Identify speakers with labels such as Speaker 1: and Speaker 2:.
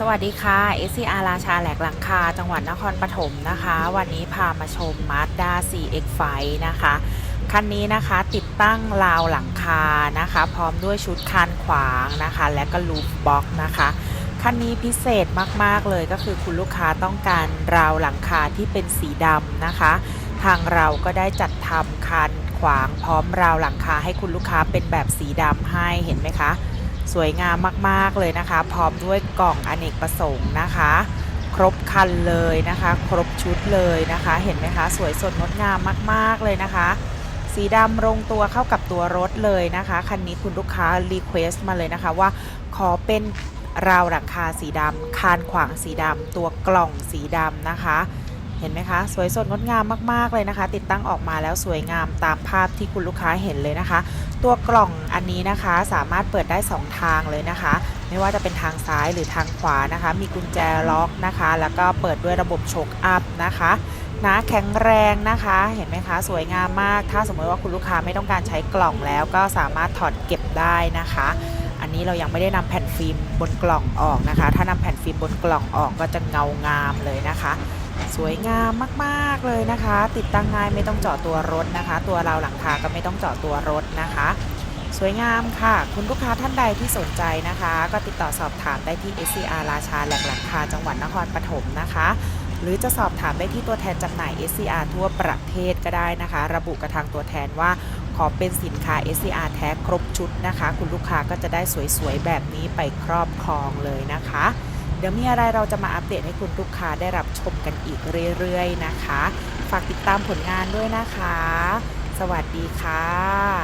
Speaker 1: สวัสดีค่ะ SCR ราชาแหลกหลังคา จังหวัดนครปฐมนะคะ วันนี้พามาชม Mazda CX-5 นะคะ คันนี้นะคะติดตั้งราวหลังคานะคะ พร้อมด้วยชุดคานขวางนะคะ และก็ลูฟบ็อกนะคะ คันนี้พิเศษมากๆเลยก็คือคุณลูกค้าต้องการราวหลังคาที่เป็นสีดำนะคะ ทางเราก็ได้จัดทำคานขวางพร้อมราวหลังคาให้คุณลูกค้าเป็นแบบสีดำให้เห็นไหมคะ สวยงามมากๆเลยนะคะ พร้อมด้วยกล่องอเนกประสงค์นะคะ ครบคันเลยนะคะ ครบชุดเลยนะคะ เห็นไหมคะ สวยสดงดงามมากๆเลยนะคะ สีดำลงตัวเข้ากับตัวรถเลยนะคะ คันนี้คุณลูกค้ารีเควสต์มาเลยนะคะว่าขอเป็นราวหลังคาสีดำคานขวางสีดำตัวกล่องสีดำนะคะ เห็นไหมคะ สวยสดงดงามมากๆเลยนะคะ ติดตั้งออกมาแล้วสวยงามตามภาพที่คุณลูกค้าเห็นเลยนะคะ ตัวกล่องอันนี้นะคะสามารถเปิดได้ 2 ทางเลยนะคะ ไม่ว่าจะเป็นทางซ้ายหรือทางขวานะคะ มีกุญแจล็อกนะคะ แล้วก็เปิดด้วยระบบโชคอัพนะคะนะแข็งแรงนะคะ เห็นไหมคะ สวยงามมาก ถ้าสมมติว่าคุณลูกค้าไม่ต้องการใช้กล่องแล้วก็สามารถถอดเก็บได้นะคะ อันนี้เรายังไม่ได้นำแผ่นฟิล์มบนกล่องออกนะคะ ถ้านำแผ่นฟิล์มบนกล่องออกก็จะเงางามเลยนะคะ สวยงามมากๆเลยนะคะ ติดตั้งง่ายไม่ต้องเจาะตัวรถนะคะ ตัวเราหลังคาก็ไม่ต้องเจาะตัวรถนะคะสวยงามค่ะ คุณลูกค้าท่านใดที่สนใจนะคะ ก็ติดต่อสอบถามได้ที่ SCR ราชาแหลกหลังคาจังหวัดนครปฐมนะคะ หรือจะสอบถามได้ที่ตัวแทนจำหน่าย SCR ทั่วประเทศก็ได้นะคะ ระบุกระทางตัวแทนว่าขอเป็นสินค้า SCR แท้ครบชุดนะคะ คุณลูกค้าก็จะได้สวยๆ แบบนี้ไปครอบครองเลยนะคะ เดี๋ยวมีอะไรเราจะมาอัปเดตให้คุณลูกค้าได้รับชมกันอีกเรื่อยๆนะคะ ฝากติดตามผลงานด้วยนะคะ สวัสดีค่ะ